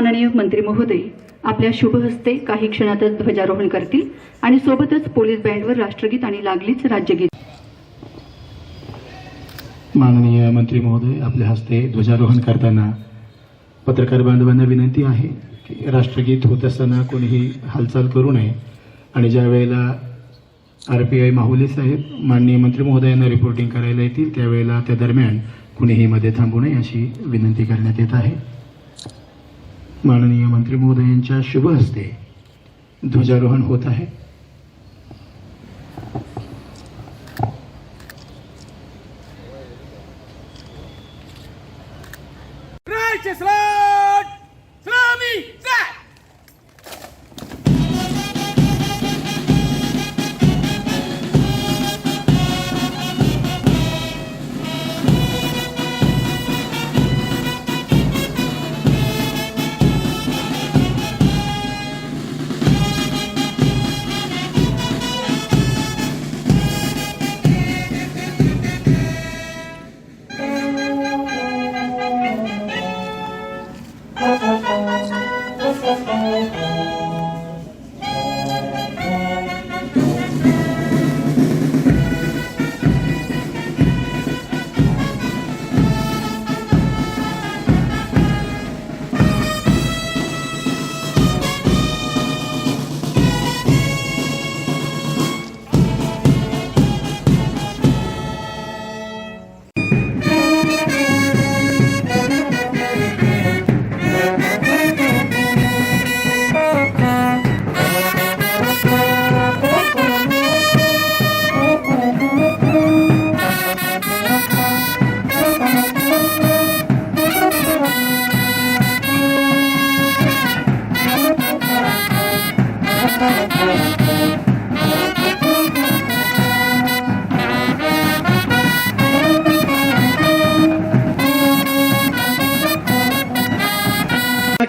माननीय मंत्री महोदय आपल्या शुभ हस्ते काही क्षणातच ध्वजारोहण करतील आणि सोबतच पोलीस बँडवर राष्ट्रगीत आणि लागलीच राज्यगीत माननीय मंत्री महोदय आपल्या हस्ते ध्वजारोहण करताना पत्रकार बांधवांना विनंती आहे की राष्ट्रगीत होत असताना कोणीही हालचाल करू नये. आणि ज्या वेळेला आर पी आय माहुले साहेब माननीय मंत्री महोदयांना रिपोर्टिंग करायला येतील त्यावेळेला त्या दरम्यान कुणीही मध्ये थांबू नये अशी विनंती करण्यात येत आहे. माननीय मंत्री महोदयांच्या शुभ हस्ते ध्वजारोहण होत आहे.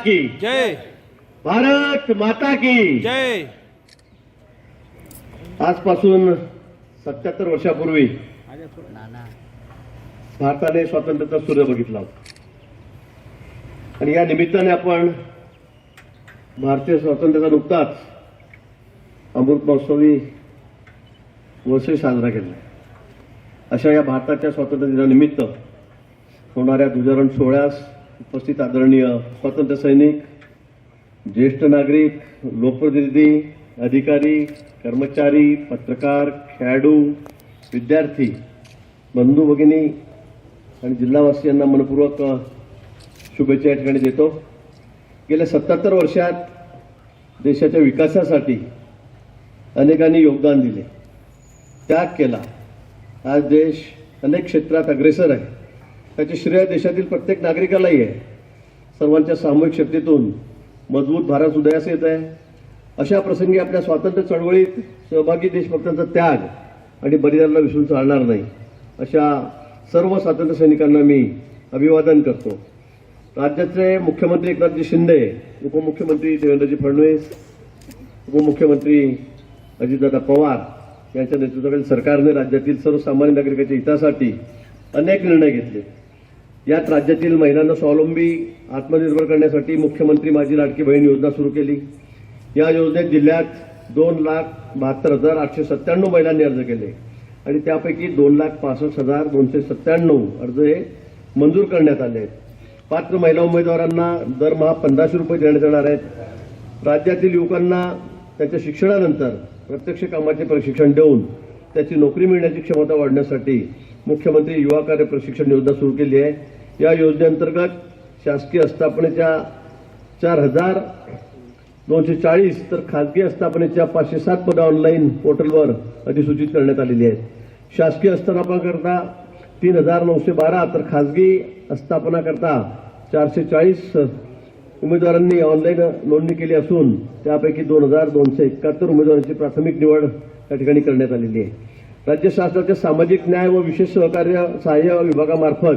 की। जय। भारत माता की। जय। आजपासून सत्याहत्तर वर्षापूर्वी भारताने स्वातंत्र्याचा सूर्य बघितला होता. आणि या निमित्ताने आपण भारतीय स्वातंत्र्याचा नुकताच अमृत महोत्सवी वर्ष साजरा केला अशा या भारताच्या स्वातंत्र्य दिनानिमित्त होणाऱ्या ध्वजारोहण सोहळ्यास उपस्थित आदरणीय स्वातंत्र्य सैनिक ज्येष्ठ नागरिक लोकप्रतिनिधी अधिकारी कर्मचारी पत्रकार खेळाडू विद्यार्थी बंधू भगिनी आणि जिल्हावासियांना मनपूर्वक शुभेच्छा या ठिकाणी देतो. गेल्या सत्याहत्तर वर्षात देशाच्या विकासासाठी अनेकांनी योगदान दिले. त्याग केला. आज देश अनेक क्षेत्रात अग्रेसर आहे. त्याचे श्रेय देशातील प्रत्येक नागरिकालाही आहे. सर्वांच्या सामूहिक शक्तीतून मजबूत भारत उदयास येत आहे. अशा प्रसंगी आपल्या स्वातंत्र्य चळवळीत सहभागी देशभक्तांचा त्याग आणि बलिदानाला विसरून चालणार नाही अशा सर्व स्वातंत्र्य सैनिकांना मी अभिवादन करतो. राज्याचे मुख्यमंत्री एकनाथजी शिंदे उपमुख्यमंत्री देवेंद्रजी फडणवीस उपमुख्यमंत्री अजितदादा पवार यांच्या नेतृत्वाखालील सरकारने राज्यातील सर्वसामान्य नागरिकांच्या हितासाठी अनेक निर्णय घेतले. यात राज्यातील महिलांना स्वावलंबी आत्मनिर्भर करण्यासाठी मुख्यमंत्री माझी लाडकी बहीण योजना सुरू केली. या योजनेत जिल्ह्यात दोन लाख बहात्तर हजार आठशे सत्त्याण्णव महिलांनी अर्ज केले. आणि त्यापैकी दोन लाख पासष्ट हजार दोनशे सत्त्याण्णव अर्ज हे मंजूर करण्यात आले आहेत. पात्र महिला उमेदवारांना दरमहा पंधराशे रुपये देण्यात येणार आहेत. राज्यातील युवकांना त्यांच्या शिक्षणानंतर प्रत्यक्ष कामाचे प्रशिक्षण देऊन त्याची नोकरी मिळण्याची क्षमता वाढण्यासाठी मुख्यमंत्री युवा कार्य प्रशिक्षण योजना सुरू केली आहे. या योजनेअंतर्गत शासकीय आस्थापनेच्या चार हजार दोनशे चाळीस तर खासगी आस्थापनेच्या पाचशे सात पदं ऑनलाईन पोर्टलवर अधिसूचित करण्यात आलेली आहेत. शासकीय आस्थापनाकरता तीन हजार नऊशे बारा तर खासगी आस्थापनाकरता चारशे चाळीस उमेदवारांनी ऑनलाईन नोंदणी केली असून त्यापैकी दोन हजार दोनशे एकाहत्तर उमेदवारांची प्राथमिक निवड या ठिकाणी करण्यात आलेली आहे. राज्य शासनाच्या सामाजिक न्याय व विशेष सहकार्य सहाय्य विभागामार्फत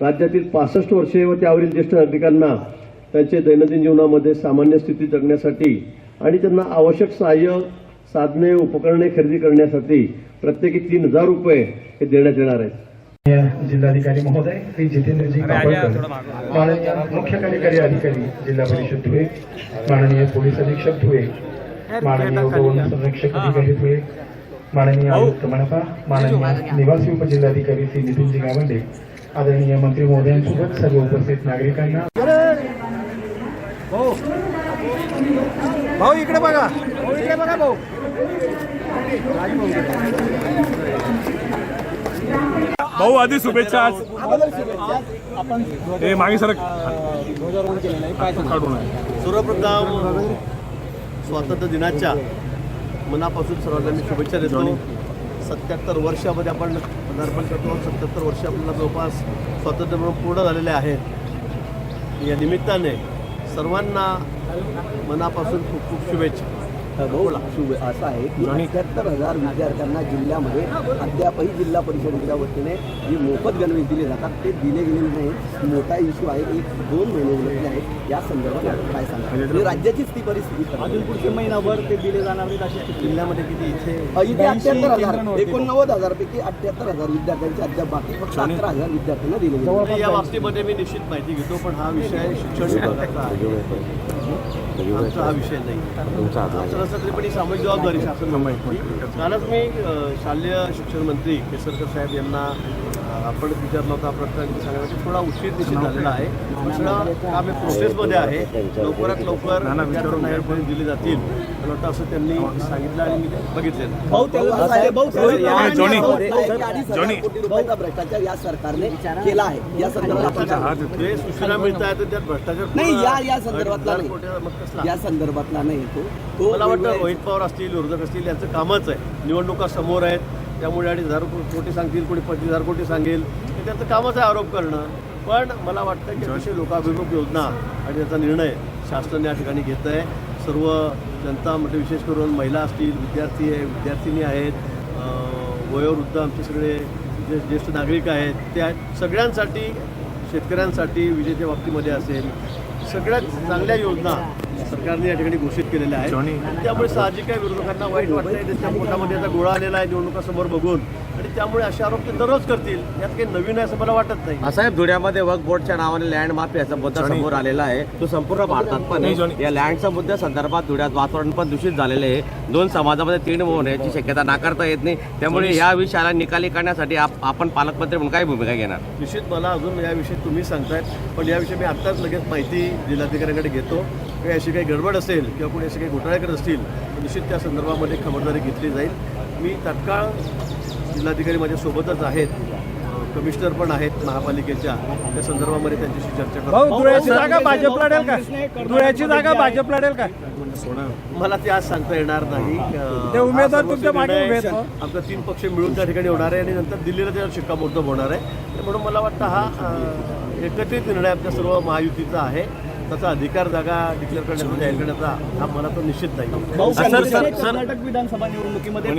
राज्यातील पासष्ट वर्षे व त्यावरील ज्येष्ठ नागरिकांना त्यांचे दैनंदिन जीवनामध्ये सामान्य स्थिती जगण्यासाठी आणि त्यांना आवश्यक सहाय्य साधने उपकरणे खरेदी करण्यासाठी प्रत्येकी तीन हजार रुपये हे देण्यात येणार आहेत. जिल्हाधिकारी महोदय श्री जितेंद्रजी माननीय मुख्य कार्यकारी अधिकारी जिल्हा परिषद धुळे माननीय पोलीस अधीक्षक धुळे माननीय उपवन संरक्षक अधिकारी धुळे माननीय आयुक्त मनपा माननीय निवासी उपजिल्हाधिकारी श्री नितीनजी गावंडे आदरणीय मंत्री महोदयांसोबत सर्व उपस्थित नागरिकांना भाऊ इकडे बघा. भाऊ इकडे बघा भाऊ. भाऊ आधी शुभेच्छा आज. हे मागे सर काढून आहे सर्वप्रथम स्वातंत्र्य दिनाच्या मनापासून सर्वांना मी शुभेच्छा देतो. सत्याहत्तर वर्षामध्ये आपण पदार्पण करतो. सत्याहत्तर वर्ष आपल्याला जवळपास स्वातंत्र्य म्हणून पूर्ण झालेले आहेत या निमित्ताने सर्वांना मनापासून खूप खूप शुभेच्छा. बोला असं आहे की अठ्याहत्तर हजार विद्यार्थ्यांना जिल्ह्यामध्ये अद्यापही जिल्हा परिषदेच्या वतीने जी मोफत गणवेश दिले जातात ते दिले गेलेले नाही. मोठा इश्यू आहे. एक दोन महिने उलटले आहेत. या संदर्भात आपण काय सांगा म्हणजे राज्याचीच ती परिस्थिती अजून पुढचे महिनाभर ते दिले जाणार नाहीत अशी स्थिती. जिल्ह्यामध्ये किती? इथे इथे अठ्याहत्तर हजार एकोणनव्वद हजारपैकी अठ्याहत्तर हजार विद्यार्थ्यांचे अद्याप बाकी फक्त अकरा हजार विद्यार्थ्यांना दिले गेले या बाबतीमध्ये मी निश्चित माहिती घेतो पण हा विषय शिक्षण विभागाचा आहे. हा विषय नाही. तरी पण ही सामाजिक जबाबदारी शासन म्हणून. कालच मी शालेय शिक्षण मंत्री केसरकर साहेब यांना आपण विचारला होता प्रश्न ते सांगण्यासाठी थोडा उशीर निश्चित झालेला आहे. सगळं काम हे प्रोसेसमध्ये आहे. लवकरात लवकर दिले जातील. मला वाटतं असं त्यांनी सांगितलं आणि मी बघितलेलं. भाऊ हा, की भ्रष्टाचार या सरकारने केला आहे. या संदर्भात आपण सांगा. जे सूचना मिळत आहेत त्यात भ्रष्टाचार नाही या या संदर्भातला नाही? या संदर्भातला तो. तो मला वाटतं रोहित पवार असतील विरोधक असतील यांचं कामच आहे. निवडणुका समोर आहेत. त्यामुळे अडीच हजार कोटी सांगतील कोणी पंचवीस हजार कोटी सांगेल. हे त्यांचं कामच आहे आरोप करणं. पण मला वाटतं की अतिशय लोकाभिमुख योजना आणि त्याचा निर्णय शासन या ठिकाणी घेत आहे सर्व जनता म्हणजे विशेष करून महिला असतील विद्यार्थी आहे विद्यार्थिनी आहेत वयोवृद्ध आमचे सगळे जे ज्येष्ठ नागरिक आहेत त्या सगळ्यांसाठी शेतकऱ्यांसाठी विजेच्या बाबतीमध्ये असेल सगळ्यात चांगल्या योजना सरकारने या ठिकाणी घोषित केलेल्या आहेत त्यामुळे साहजिक आहे विरोधकांना वाईट वाटतंय त्यांच्या पोटामध्ये आता गोळा आलेला आहे निवडणुकासमोर बघून. आणि त्यामुळे असे आरोप ते दररोज करतील यात काही नवीन आहे असं मला वाटत नाही. साहेब धुळ्यामध्ये वक्फ बोर्डच्या नावाने लँड माफियाचा मुद्दा समोर आलेला आहे. तो संपूर्ण भारतात पण आहे. या लँडच्या मुद्द्या संदर्भात धुळ्यात वातावरण पण दूषित झालेले आहे. दोन समाजामध्ये तीन होण्याची शक्यता नाकारता येत नाही. त्यामुळे या विषयाला निकाली करण्यासाठी आप- आपण पालकमंत्री म्हणून काय भूमिका घेणार? निश्चित मला अजून याविषयी तुम्ही सांगतायत पण याविषयी मी आत्ताच लगेच माहिती जिल्हाधिकाऱ्यांकडे घेतो. काही अशी काही गडबड असेल किंवा कोणी असे काही घोटाळे करत असतील तर निश्चित त्या संदर्भामध्ये खबरदारी घेतली जाईल. मी तात्काळ जिल्हाधिकारी माझ्या सोबतच आहेत. कमिशनर पण आहेत महापालिकेच्या. त्या संदर्भामध्ये त्यांच्याशी चर्चा करतो भाऊ धुळ्याची जागा भाजप लढेल का? धुळ्याची जागा भाजप लढेल का? मला ते आज सांगता येणार नाही. अं, ते उमेदवार हा ना? आमचा तीन पक्ष मिळून त्या ठिकाणी होणार आहे आणि नंतर दिल्लीला त्यावर शिक्कामोर्तब होणार आहे. म्हणून मला वाटतं हा एकत्रित निर्णय आमच्या सर्व महायुतीचा आहे. त्याचा अधिकार जागा डिक्लेअर करण्याचा जाहीर करण्याचा हा मला तो निश्चित नाही सर, सर. कर्नाटक विधानसभा निवडणुकीमध्ये